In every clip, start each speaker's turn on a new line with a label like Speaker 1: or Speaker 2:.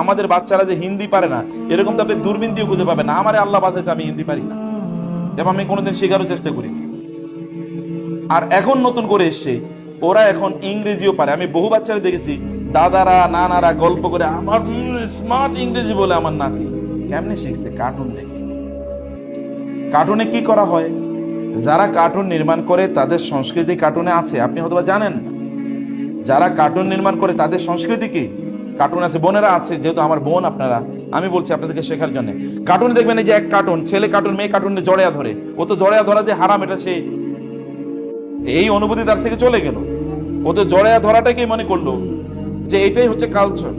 Speaker 1: আমাদের বাচ্চারা যে হিন্দি পারে না, এরকম তো আপনি দূরবীন দিয়ে খুঁজে পাবেন না। আমারে আল্লাহ বাঁচাইছে আমি হিন্দি পারি না। এবং আমি কোনোদিন শেখারও চেষ্টা করি আর এখন নতুন করে এসছে, ওরা এখন ইংরেজিও পারে। আমি বহু বাচ্চারা দেখেছি, দাদারা, নানারা গল্প করে, আমার স্মার্ট ইংরেজি বলে আমার নাতি। কেমনে শিখছে কার্টুন দেখে? কার্টুনে কি করা হয়? যারা কার্টুন নির্মাণ করে, তাদের সংস্কৃতি কার্টুনে আছে। আপনি হয়তো জানেন যারা কার্টুন নির্মাণ করে, তাদের সংস্কৃতি কি? কার্টুন আছে, বোনেরা আছে, যেহেতু আমার বোন আপনারা, আমি বলছি আপনাদেরকে শেখার জন্য। কার্টুনে দেখবেন এই যে এক কার্টুন ছেলে কার্টুন মেয়ে কার্টুনে জড়িয়া ধরে। ও তো জড়িয়া ধরা যে হারাম, এটা সে এই অনুভূতি তার থেকে চলে গেল। ও তো জড়িয়া ধরাটাকেই মনে করল? যে এটাই হচ্ছে কালচার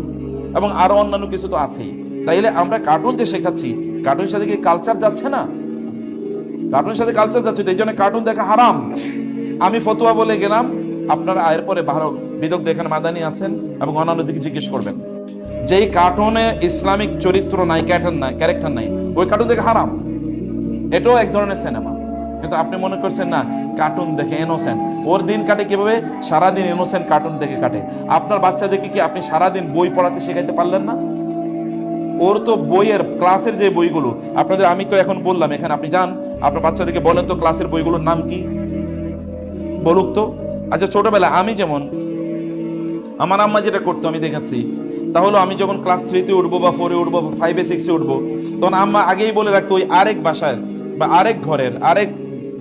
Speaker 1: এবং আরও অন্যান্য কিছু তো আছেই। তাইলে আমরা কার্টুন যে শেখাচ্ছি কার্টুনের সাথে কি কালচার যাচ্ছে না? কার্টুনের সাথে কালচার যাচ্ছে, তো এই জন্য কার্টুন দেখা হারাম। আমি ফতুয়া বলে গেলাম, আপনারা আয়ের পরে ভালো বিদক দেখেন মাদানি আছেন এবং অন্যান্য দিকে জিজ্ঞেস করবেন। যেই কার্টুনে ইসলামিক চরিত্র নাই ক্যাটার নাই ক্যারেক্টার নাই, ওই কার্টুন দেখে হারাম। এটাও এক ধরনের সিনেমা কিন্তু আপনি মনে করছেন না কার্টুন দেখে এনোসেন্ট ওর দিন কাটে কীভাবে? সারাদিন এনোসেন্ট কার্টুন দেখে কাটে। আপনার বাচ্চাদেরকে কি আপনি সারাদিন বই পড়াতে শেখাইতে পারলেন না? ওর তো বইয়ের ক্লাসের যে বইগুলো, আপনাদের আমি তো এখন বললাম, এখানে আপনি যান, আপনার বাচ্চাদেরকে বলেন তো ক্লাসের বইগুলোর নাম কি? বলুক তো। আচ্ছা ছোটবেলা আমি যেমন আমার আম্মা যেটা করতো, আমি দেখাচ্ছি। তাহলে আমি যখন ক্লাস থ্রিতে উঠবো বা ফোরে উঠবো বা ফাইভে সিক্সে উঠবো, তখন আম্মা আগেই বলে রাখতো, ওই আরেক বাসার বা আরেক ঘরের, আরেক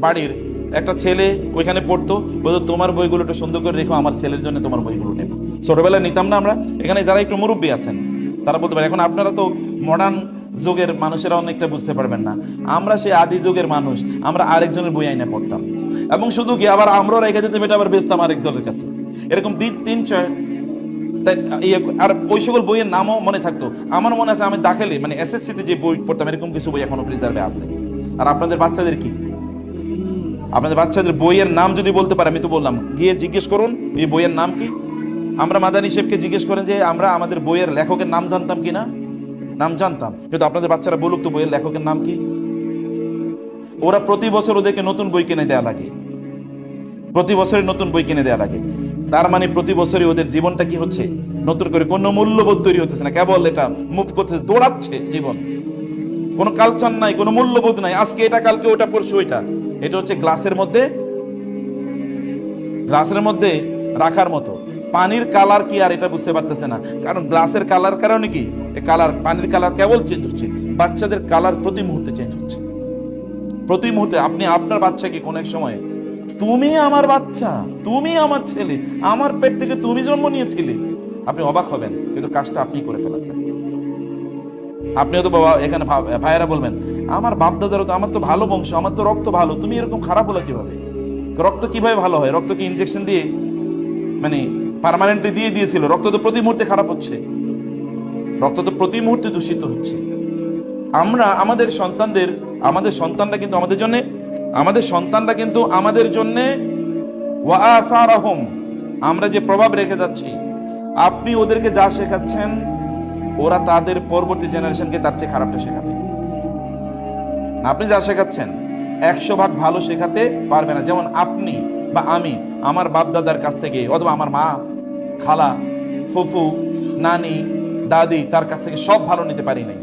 Speaker 1: বাড়ির একটা ছেলে ওইখানে পড়তো। বলতো, তোমার বইগুলো একটু সুন্দর করে রেখো, আমার ছেলের জন্য তোমার বইগুলো নেব। ছোটবেলায় নিতাম না আমরা, এখানে যারা একটু মুরব্বী আছেন, তারা বলতে পারে, এখন আপনারা তো মডার্ন যুগের মানুষেরা অনেকটা বুঝতে পারবেন না। আমরা সেই আদি যুগের মানুষ, আমরা আরেকজনের বই আইনে পড়তাম। এবং শুধু কি, আবার আমরাও রেখে দিতাম, এটা আবার বেচতাম আরেক দলের কাছে। এরকম তিন তিন ছয় তাই ইয়ে আর ওই সকল বইয়ের নামও মনে থাকতো। আমার মনে আছে আমি দাখেলে মানে এসএসসিতে যে বই পড়তাম, এরকম কিছু বই এখনও প্রিজার্ভে আছে। আর আপনাদের বাচ্চাদের কি? আপনাদের বাচ্চাদের বইয়ের নাম যদি বলতে পারে, আমি তো বললাম, গিয়ে জিজ্ঞেস করুন, এই বইয়ের নাম কি? আমরা মাদানী সাহেবকে জিজ্ঞেস করেন যে, আমরা আমাদের বইয়ের লেখকের নাম জানতাম কি না? নাম জানতাম। কিন্তু আপনাদের বাচ্চারা বলুক তো, বইয়ের লেখকের নাম কি? ওরা প্রতি বছর ওদেরকে নতুন বই কিনে দেওয়া লাগে। প্রতি বছরই নতুন বই কিনে দেওয়া লাগে। তার মানে প্রতি বছরই ওদের জীবনটা কি হচ্ছে? নতুন করে কোনো মূল্যবোধ তৈরি হচ্ছে না, কেবল এটা মুভ করতে দৌড়াচ্ছে জীবন। কোনো কালচার নাই, কোনো মূল্যবোধ নাই। আজকে এটা, কালকে ওটা, পরশু ওইটা। এটা হচ্ছে গ্লাসের মধ্যে গ্লাসের মধ্যে রাখার মতো। পানির কালার কি আর এটা বুঝতে পারতেছে না। কারণ গ্লাসের কালার কারণে কি? কালার পানির কালার কেবল চেঞ্জ হচ্ছে। বাচ্চাদের কালার প্রতি মুহূর্তে চেঞ্জ হচ্ছে। প্রতি মুহূর্তে আপনি, আপনার বাচ্চাকে কোন এক সময় তুমি আমার বাচ্চা, তুমি আমার ছেলে, আমার পেট থেকে তুমি জন্ম নিয়েছিলে। আপনি অবাক হবেন, কিন্তু কাজটা আপনি করে ফেলেছেন। আপনিও তো বাবা, এখানে ভাইয়েরা বলবেন, আমার বাপ দাদারও তো, আমার তো ভালো বংশ, আমার তো রক্ত ভালো, তুমি এরকম খারাপ হলো কীভাবে? রক্ত কীভাবে ভালো হয়? রক্ত কি ইনজেকশন দিয়ে মানে পার্মানেন্টলি দিয়ে দিয়েছিল? রক্ত তো প্রতি মুহূর্তে খারাপ হচ্ছে। রক্ত তো প্রতি মুহূর্তে দূষিত হচ্ছে। আমরা, আমাদের সন্তানদের, আমাদের সন্তানরা কিন্তু আমাদের জন্য আমাদের সন্তানরা কিন্তু আমাদের জন্য আমরা যে প্রভাব রেখে যাচ্ছি। আপনি ওদেরকে যা শেখাচ্ছেন, ওরা তাদের পরবর্তী জেনারেশনকে তার চেয়ে খারাপটা শেখাবে। আপনি যা শেখাচ্ছেন, একশো ভাগ ভালো শেখাতে পারবে না। যেমন আপনি বা আমি, আমার বাপ দাদার কাছ থেকে, অথবা আমার মা, খালা, ফুফু, নানি, দাদি, তার কাছ থেকে সব ভালো নিতে পারি নাই।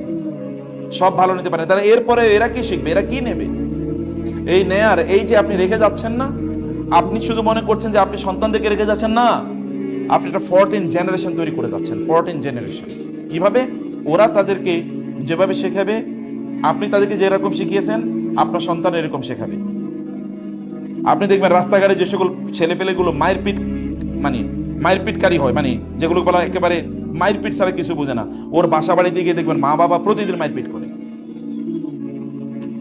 Speaker 1: সব ভালো নিতে পারে তারা এরপরে এরা কি শিখবে? এরা কি নেবে? এই নেয়ার এই যে আপনি রেখে যাচ্ছেন না, আপনি শুধু মনে করছেন যে আপনি সন্তানদেরকে রেখে যাচ্ছেন না, আপনি একটা ফরটিন জেনারেশন তৈরি করে যাচ্ছেন ফরটিন জেনারেশন কীভাবে? ওরা তাদেরকে যেভাবে শেখাবে, আপনি তাদেরকে যেরকম শিখিয়েছেন, আপনার সন্তান এরকম শেখাবে। আপনি দেখবেন রাস্তাঘাটে যে সকল ছেলেফেলেগুলো মায়ের পিট মানে মায়ের পিটকারী হয় মানে যেগুলো বলা একেবারে মায়ের পিট ছাড়া কিছু বোঝে না। ওর বাসা বাড়িতে গিয়ে দেখবেন মা বাবা প্রতিদিন মায়ের পিট করে।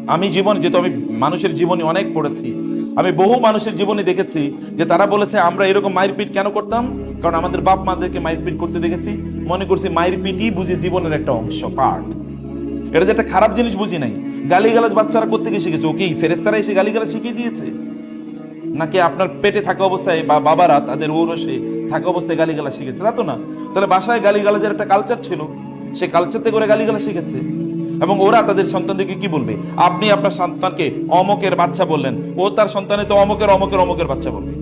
Speaker 1: আমি জীবন, যেহেতু আমি মানুষের জীবনে অনেক পড়েছি, আমি বহু মানুষের জীবনে দেখেছি যে তারা বলেছে, আমরা এরকম মায়ের পিট কেন করতাম? কারণ আমাদের বাপ মাদেরকে মায়ের পিট করতে দেখেছি। মনে করছি মায়ের পিটই বুঝি জীবনের একটা অংশ পার্ট এটা যে একটা খারাপ জিনিস বুঝি নাই। গালিগালাজ বাচ্চারা করতে গিয়ে শিখেছে? ও কি ফেরেস্তারা এসে গালিগালাজ শিখিয়ে দিয়েছে? নাকি আপনার পেটে থাকা অবস্থায় বা বাবারা তাদের ঔরসে থাকা অবস্থায় গালিগালা শিখেছে? তা তো না। তাহলে বাসায় গালিগালাজের একটা কালচার ছিল। সে কালচার থেকে ওরা গালিগালা শিখেছে। এবং ওরা তাদের সন্তানদেরকে কি বলবে? আপনি আপনার সন্তানকে অমকের বাচ্চা বললেন। ও তার সন্তানে তো অমকের অমকের অমকের বাচ্চা বলবে।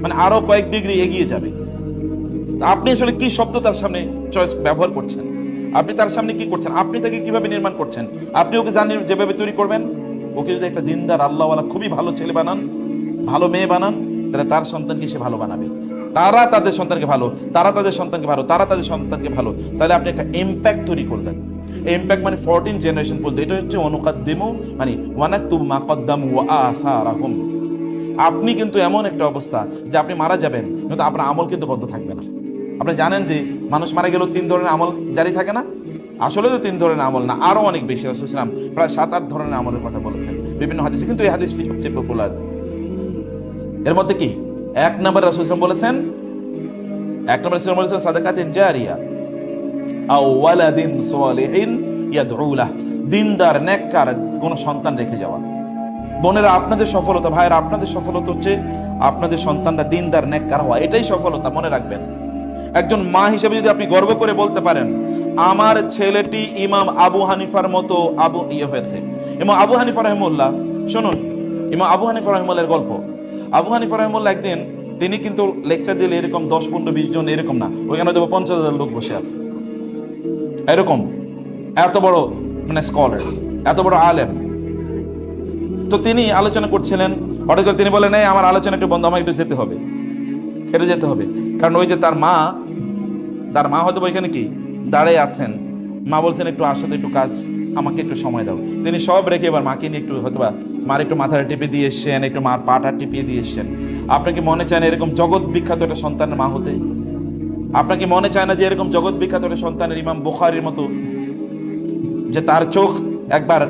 Speaker 1: মানে আরও কয়েক ডিগ্রি এগিয়ে যাবে। আপনি আসলে কি শব্দ তার সামনে চয়েস ব্যবহার করছেন? আপনি তার সামনে কি করছেন? আপনি তাকে কীভাবে নির্মাণ করছেন? আপনি ওকে জানেন যেভাবে তৈরি করবেন? ওকে যদি একটা দিনদার, আল্লাহওয়ালা, খুবই ভালো ছেলে বানান, ভালো মেয়ে বানান, তাহলে তার সন্তানকে সে ভালো বানাবে। তারা তাদের সন্তানকে ভালো, তারা তাদের সন্তানকে ভালো, তারা তাদের সন্তানকে ভালো। তাহলে আপনি একটা ইম্প্যাক্ট তৈরি করলেন। ইম্প্যাক্ট মানে ফোরটিন জেনারেশন পর্যন্ত। এটা হচ্ছে অনুকাদ্দিমু মানে ওয়ানাক্তুব মাকদ্দাম ওয়া আসারাহুম। আপনি কিন্তু এমন একটা অবস্থা যে আপনি মারা যাবেন, কিন্তু আপনার আমল কিন্তু বন্ধ থাকবে না। আপনি জানেন যে মানুষ মারা গেলেও তিন ধরনের আমল জারি থাকে না? আসলে তো তিন ধরনের আমল না, আরও অনেক বেশি। রাসূলুল্লাহ প্রায় সাত, আট ধরনের আমলের কথা বলেছেন। বিভিন্ন হাদিসে কিন্তু এই হাদিসটি সবচেয়ে পপুলার এর মধ্যে কি? এক নম্বর রাসূলুল্লাহ বলেছেন, এক নম্বর রাসূলুল্লাহ বলেছেন, সাদাকাতিন জারিয়া। দিনদার, নেককার সন্তান রেখে যাওয়া। বোনেরা, আপনাদের সফলতা, ভাইয়েরা, আপনাদের সফলতা হচ্ছে আপনাদের সন্তানরা দিনদার, নেককার হওয়া। এটাই সফলতা, মনে রাখবেন। একজন মা হিসেবে যদি আপনি গর্ব করে বলতে পারেন, আমার ছেলেটি ইমাম আবু হানিফার মতো আবু ইয়ে হয়েছে। এবং আবু হানিফা রহমুল্লাহ শুনুন। ইমাম আবু হানিফা রহমুল্লার গল্প। আবু হানিফা রহমুল্লাহ একদিন, তিনি কিন্তু লেকচার দিলে এরকম দশ, পনেরো, বিশ জন এরকম না, ওইখানে পঞ্চাশ হাজার লোক বসে আছে। এরকম, এত বড় মানে স্কলার এত বড় আলেম। তো তিনি আলোচনা করছিলেন, হঠাৎ করে তিনি বলেন এই, আমার আলোচনা একটু বন্ধ, আমার একটু যেতে হবে। এটা যেতে হবে। কারণ ওই যে তার মা তার মা হয়তো ওইখানে কি, দাঁড়িয়ে আছেন। মা বলছেন, একটু আসো তো, একটু কাজ, আমাকে একটু সময় দাও। তিনি সব রেখে এবার মাকে নিয়ে একটু হয়তো মার একটু মাথাটা টিপে দিয়ে এসছেন, একটু মার পাটা টিপিয়ে দিয়ে এসছেন। কি মনে চান এরকম জগৎ বিখ্যাত একটা সন্তানের মা হতে? আপনার কি মনে চায় না যে এরকম জগৎ বিখ্যাত সন্তানের ইমাম বুখারির মতো, যে তার চোখ একবার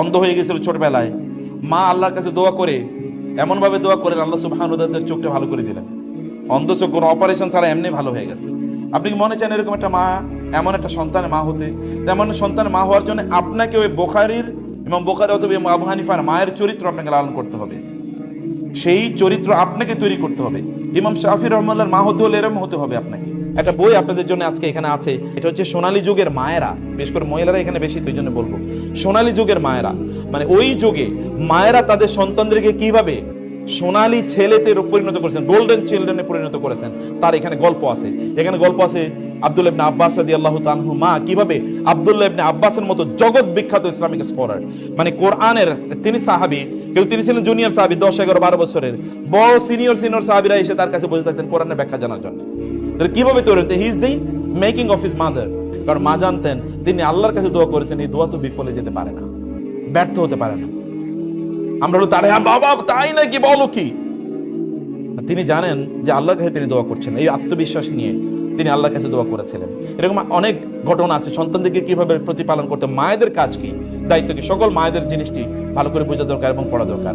Speaker 1: অন্ধ হয়ে গেছিল ছোটবেলায়? মা আল্লাহর কাছে দোয়া করে, এমনভাবে দোয়া করেন, আল্লাহ সুবহানাহু ওয়া তাআলা চোখটা ভালো করে দিলেন। অন্ধ চোখ, কোনো অপারেশন ছাড়া এমনি ভালো হয়ে গেছে। আপনি কি মনে চান এরকম একটা মা, এমন একটা সন্তানের মা হতে? তেমন সন্তানের মা হওয়ার জন্য আপনাকে ওই বোখারির এবং বোখারি অথবা আবু হানিফার মায়ের চরিত্র আপনাকে লালন করতে হবে। সেই চরিত্র আপনাকে তৈরি করতে হবে। ইমাম শাফির রহমাল্লার মা হতে হলে এরকম হতে হবে আপনাকে। একটা বই আপনাদের জন্য আজকে এখানে আছে। এটা হচ্ছে সোনালী যুগের মায়েরা। বিশেষ করে মহিলারা এখানে বেশি, তো জন্য বলব। সোনালী যুগের মায়েরা। মানে ওই যুগে মায়েরা তাদের সন্তানদেরকে কীভাবে সোনালী ছেলেতে পরিণত করেছেন গোল্ডেন চিলড্রেনে পরিণত করেছেন, তার এখানে গল্প আছে। এখানে গল্প আছে আব্দুল ইবনে আব্বাস রাদি আল্লাহ তানহু মা কীভাবে আব্দুল্লাহ ইবনে আব্বাসের মতো জগৎ বিখ্যাত ইসলামিক স্কলার। মানে কোরআনের তিনি সাহাবি কিন্তু তিনি ছিলেন জুনিয়র সাহাবি দশ এগারো বারো বছরের। বড় সিনিয়র সিনিয়র সাহাবিরা এসে তার কাছে বসে থাকতেন কোরআনের ব্যাখ্যা জানার জন্য। তাহলে কীভাবে তৈরি হতেন he is the making of his mother কারণ মা জানতেন তিনি আল্লাহর কাছে দোয়া করেছেন এই দোয়া তো বিফলে যেতে পারে না ব্যর্থ হতে পারে না। আমরা হলো তারে "আ, বাবা তাই নাকি বলো কি? তিনি জানেন যে আল্লাহর কাছে তিনি দোয়া করছেন এই আত্মবিশ্বাস নিয়ে। তিনি আল্লাহর কাছে দোয়া করেছিলেন। এরকম অনেক ঘটনা আছে। সন্তানদেরকে কীভাবে প্রতিপালন করতে মায়েদের কাজ কি? দায়িত্ব কি? সকল মায়েদের জিনিসটি ভালো করে বোঝা দরকার এবং পড়া দরকার।